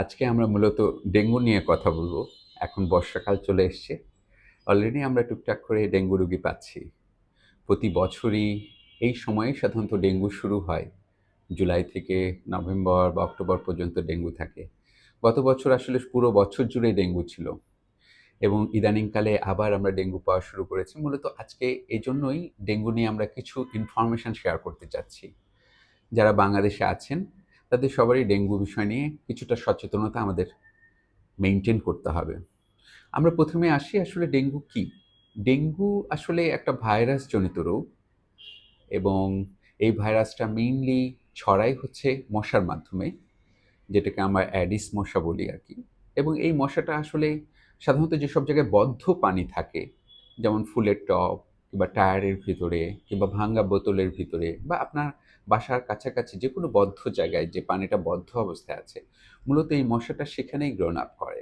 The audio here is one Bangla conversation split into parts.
আজকে আমরা মূলত ডেঙ্গু নিয়ে কথা বলব। এখন বর্ষাকাল চলে এসছে। অলরেডি আমরা টুকটাক করে ডেঙ্গু রোগী পাচ্ছি। প্রতি বছরই এই সময়ে সাধারণত ডেঙ্গু শুরু হয়। জুলাই থেকে নভেম্বর বা অক্টোবর পর্যন্ত ডেঙ্গু থাকে। গত বছর আসলে পুরো বছর জুড়ে ডেঙ্গু ছিল। এবং ইদানিংকালে আবার আমরা ডেঙ্গু পাওয়া শুরু করেছি। মূলত আজকে এই জন্যই ডেঙ্গু নিয়ে আমরা কিছু ইনফরমেশান শেয়ার করতে চাচ্ছি। যারা বাংলাদেশে আছেন তাদের সবারই ডেঙ্গু বিষয় নিয়ে কিছুটা সচেতনতা আমাদের মেনটেন করতে হবে। আমরা প্রথমে আসি আসলে ডেঙ্গু কি? ডেঙ্গু আসলে একটা ভাইরাস জনিত রোগ এবং এই ভাইরাসটা মেইনলি ছড়াই হচ্ছে মশার মাধ্যমে, যেটাকে আমরা অ্যাডিস মশা বলি আর কি। এবং এই মশাটা আসলে সাধারণত যেসব জায়গায় বদ্ধ পানি থাকে, যেমন ফুলের টব কিংবা টায়ারের ভিতরে কিংবা ভাঙ্গা বোতলের ভিতরে বা আপনার বাসার কাছাকাছি যে কোনো বদ্ধ জায়গায় যে পানিটা বদ্ধ অবস্থায় আছে, মূলত এই মশাটা সেখানেই গ্রোন আপ করে।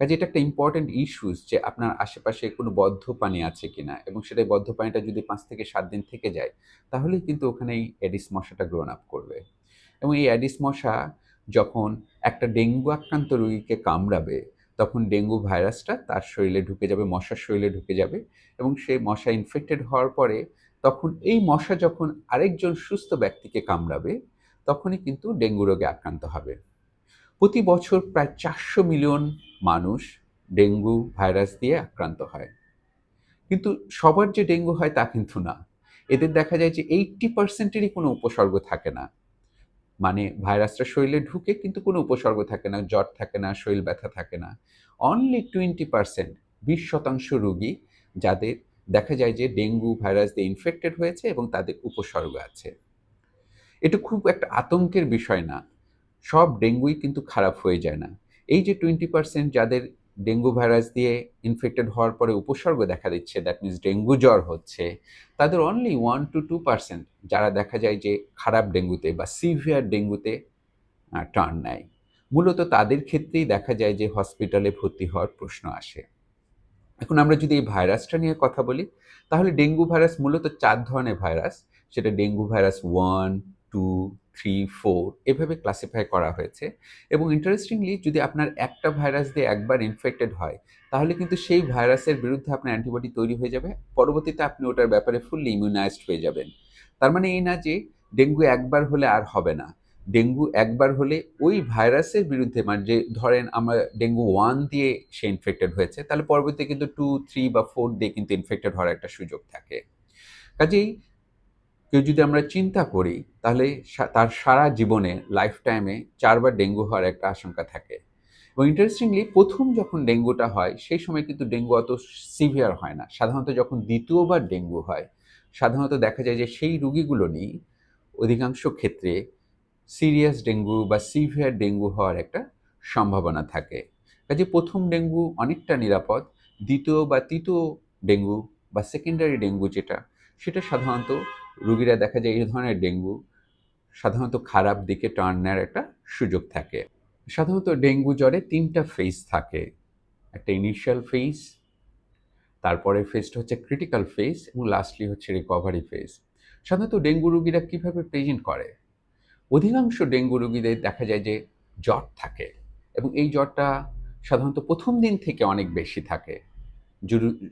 কাজে এটা একটা ইম্পর্টেন্ট ইস্যুস যে আপনার আশেপাশে কোনো বদ্ধ পানি আছে কিনা এবং সেটাই বদ্ধ পানিটা যদি পাঁচ থেকে সাত দিন থেকে যায়, তাহলেই কিন্তু ওখানেই অ্যাডিস মশাটা গ্রোন আপ করবে। এবং এই অ্যাডিস মশা যখন একটা ডেঙ্গু আক্রান্ত রোগীকে কামড়াবে, তখন ডেঙ্গু ভাইরাসটা তার শরীরে ঢুকে যাবে, মশার শরীরে ঢুকে যাবে এবং সেই মশা ইনফেক্টেড হওয়ার পরে তখন এই মশা যখন আরেকজন সুস্থ ব্যক্তিকে কামড়াবে, তখনই কিন্তু ডেঙ্গু রোগে আক্রান্ত হবে। প্রতি বছর প্রায় চারশো মিলিয়ন মানুষ ডেঙ্গু ভাইরাস দিয়ে আক্রান্ত হয়। কিন্তু সবার যে ডেঙ্গু হয় তা কিন্তু না। এদের দেখা যায় যে এইটটি পার্সেন্টেরই কোনো উপসর্গ থাকে না। মানে ভাইরাসটা শরীরে ঢুকে কিন্তু কোনো উপসর্গ থাকে না, জ্বর থাকে না, শরীর ব্যথা থাকে না। অনলি টোয়েন্টি পার্সেন্ট বিশ শতাংশ রোগী যাদের দেখা যায় যে ডেঙ্গু ভাইরাস দিয়ে ইনফেক্টেড হয়েছে এবং তাদের উপসর্গ আছে। এটা খুব একটা আতঙ্কের বিষয় না। সব ডেঙ্গুই কিন্তু খারাপ হয়ে যায় না। এই যে টোয়েন্টি পার্সেন্ট যাদের ডেঙ্গু ভাইরাস দিয়ে ইনফেক্টেড হওয়ার পরে উপসর্গ দেখা দিচ্ছে দ্যাট মিনস ডেঙ্গু জ্বর হচ্ছে, তাদের only one two two percent যারা দেখা যায় যে খারাপ ডেঙ্গুতে বা সিভিয়ার ডেঙ্গুতে টার্ন নেয়। মূলত তাদের ক্ষেত্রেই দেখা যায় যে হসপিটালে ভর্তি হওয়ার প্রশ্ন আসে। এখন আমরা যদি এই ভাইরাসটা নিয়ে কথা বলি, তাহলে ডেঙ্গু ভাইরাস মূলত চার ধরনের ভাইরাস। সেটা dengue virus one, two, three, four এভাবে ক্লাসিফাই করা হয়েছে। এবং ইন্টারেস্টিংলি যদি আপনার একটা ভাইরাস দিয়ে একবার ইনফেক্টেড হয়, তাহলে কিন্তু সেই ভাইরাসের বিরুদ্ধে আপনার অ্যান্টিবডি তৈরি হয়ে যাবে। পরবর্তীতে আপনি ওটার ব্যাপারে ফুললি ইমিউনাইজড হয়ে যাবেন। তার মানে এই না যে, ডেঙ্গু একবার হলে আর হবে না। ডেঙ্গু একবার হলে ওই ভাইরাসের বিরুদ্ধে মানে যে ধরেন আমরা ডেঙ্গু ওয়ান দিয়ে সে ইনফেক্টেড হয়েছে, তাহলে পরবর্তীতে কিন্তু টু থ্রি বা ফোর দিয়ে কিন্তু ইনফেক্টেড হওয়ার একটা সুযোগ থাকে। কাজেই কেউ যদি আমরা চিন্তা করি, তাহলে তার সারা জীবনে লাইফ টাইমে চারবার ডেঙ্গু হওয়ার একটা আশঙ্কা থাকে। এবং ইন্টারেস্টিংলি প্রথম যখন ডেঙ্গুটা হয়, সেই সময় কিন্তু ডেঙ্গু অত সিভিয়ার হয় না। সাধারণত যখন দ্বিতীয়বার ডেঙ্গু হয়, সাধারণত দেখা যায় যে সেই রুগীগুলো নিয়ে অধিকাংশ ক্ষেত্রে সিরিয়াস ডেঙ্গু বা সিভিয়ার ডেঙ্গু হওয়ার একটা সম্ভাবনা থাকে। কাজে প্রথম ডেঙ্গু অনেকটা নিরাপদ, দ্বিতীয় বা তৃতীয় ডেঙ্গু বা সেকেন্ডারি ডেঙ্গু যেটা, সেটা সাধারণত রুগীরা দেখা যায় এই ধরনের ডেঙ্গু সাধারণত খারাপ দিকে টার্ন নেওয়ার একটা সুযোগ থাকে। সাধারণত ডেঙ্গু জ্বরে তিনটা ফেজ থাকে, একটা ইনিশিয়াল ফেজ তারপরে ফেজটা হচ্ছে ক্রিটিক্যাল ফেজ এবং লাস্টলি হচ্ছে রিকভারি ফেজ সাধারণত ডেঙ্গু রুগীরা কীভাবে প্রেজেন্ট করে? অধিকাংশ ডেঙ্গু রোগীদের দেখা যায় যে জ্বর থাকে এবং এই জ্বরটা সাধারণত প্রথম দিন থেকে অনেক বেশি থাকে।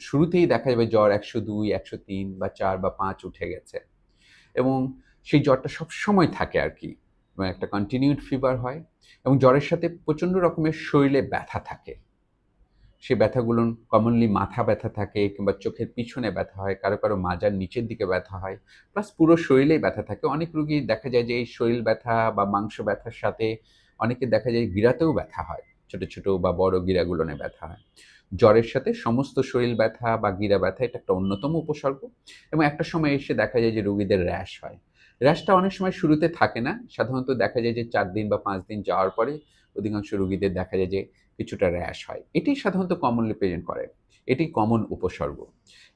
শুরুতেই দেখা যাবে জ্বর একশো দুই, একশো তিন বা চার বা পাঁচ উঠে গেছে এবং সেই জ্বরটা সব সময় থাকে আর কি। একটা কন্টিনিউড ফিভার হয় এবং জ্বরের সাথে প্রচণ্ড রকমের শরীরে ব্যথা থাকে। সে ব্যথাগুলো কমনলি মাথা ব্যথা থাকে কিংবা চোখের পিছনে ব্যথা হয়, কারও কারও মাজার নিচের দিকে ব্যথা হয় প্লাস পুরো শরীরেই ব্যথা থাকে। অনেক রুগী দেখা যায় যে এই শরীর ব্যথা বা মাংস ব্যথার সাথে অনেকে দেখা যায় গিরাতেও ব্যথা হয়, ছোট ছোট বা বড় গিরাগুলোনে ব্যথা হয়। জ্বরের সাথে সমস্ত শরীর ব্যথা বা গিরা ব্যথা, এটা একটা অন্যতম উপসর্গ এবং একটা সময় এসে দেখা যায় যে রুগীদের র্যাশ হয়। র্যাশটা অনেক সময় শুরুতে থাকে না, সাধারণত দেখা যায় যে চার দিন বা পাঁচ দিন যাওয়ার পরে অধিকাংশ রুগীদের দেখা যায় যে কিছুটা র্যাশ হয়। এটি সাধারণত কমনলি প্রেজেন্ট করে। এটি কমন উপসর্গ।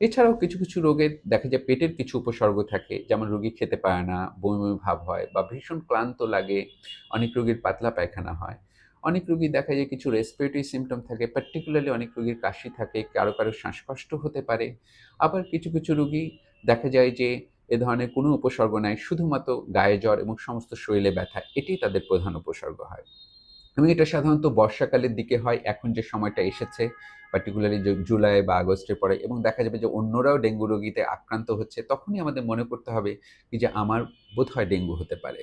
এছাড়াও কিছু কিছু রোগে দেখা যায় পেটের কিছু উপসর্গ থাকে, যেমন রুগী খেতে পারে না, বমি বমি ভাব হয় বা ভীষণ ক্লান্ত লাগে, অনেক রোগীর পাতলা পায়খানা হয়। অনেক রুগী দেখা যায় কিছু রেসপিরেটরি সিমটম থাকে পার্টিকুলারলি অনেক রুগীর কাশি থাকে, কারও কারও শ্বাসকষ্ট হতে পারে। আবার কিছু কিছু রুগী দেখা যায় যে এ ধরনের কোনো উপসর্গ নাই, শুধুমাত্র গায়ে জ্বর এবং সমস্ত শরীরে ব্যথা এটি তাদের প্রধান উপসর্গ হয়। এবং এটা সাধারণত বর্ষাকালের দিকে হয়। এখন যে সময়টা এসেছে পার্টিকুলারলি জুলাই বা আগস্টের পরে এবং দেখা যাবে যে অন্যরাও ডেঙ্গু রোগীতে আক্রান্ত হচ্ছে, তখনই আমাদের মনে করতে হবে যে আমার বোধ হয় ডেঙ্গু হতে পারে।